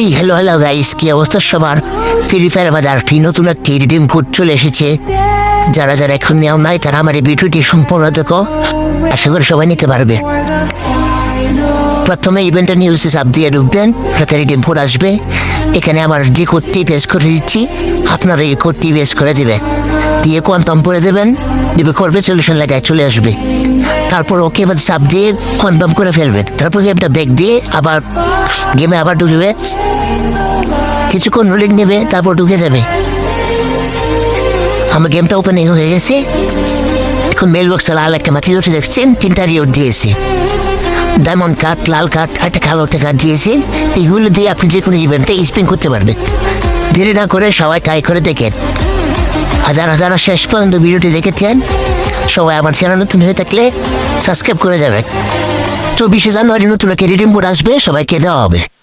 এই hello hello guys কি অবস্থা সবার? ফ্রি ফায়ার বাজার ফি নতুন একটি রিডিম কোড চলে এসেছে। যারা যারা এখন নেওয়া নাই, তারা আমার এই ভিডিওটি সম্পূর্ণ দেখো। আশা করি সবাই নিতে পারবে। প্রথমে ইভেন্টের নিউজে চাপ দিয়ে ঢুকবেন একটা রিডিম কোড আসবে। এখানে আমার যে কোডটি পেশ করে দিচ্ছি, আপনারা এই কোডটি পেশ করে দেবেন দিয়ে কনফার্ম করে দেবেন, দিবে করবে সলিউশন লাগায় চলে আসবে। তারপর ওকে এবার চাপ দিয়ে কনফার্ম করে ফেলবেন তারপর গেমটা ব্যাক দিয়ে আবার গেমে আবার ঢুকবে। কিছুক্ষণ রোলিং নেবে, তারপর ঢুকে যাবে। আমার গেমটা ওপেনিং হয়ে গেছে। এখন মেল বক্সে লাল একটা মাটি উঠে দেখছেন? তিনটা রিওট দিয়েছে। ডায়মন্ড কাঠ লাল কার্ড একটা কালো একটা কার্ড দিয়েছে। এগুলো দিয়ে আপনি যে কোনো ইভেন্টে স্পিন করতে পারবেন দেরি না করে সবাই ট্রাই করে দেখেন। হাজার হাজার শেষ পর্যন্ত ভিডিওটি দেখেছেন। সবাই আমার চ্যানেল নতুন হয়ে থাকলে সাবস্ক্রাইব করে যাবে। চব্বিশে জানুয়ারি নতুন একটা রিডিম বোর্ড আসবে, সবাইকে দেওয়া হবে।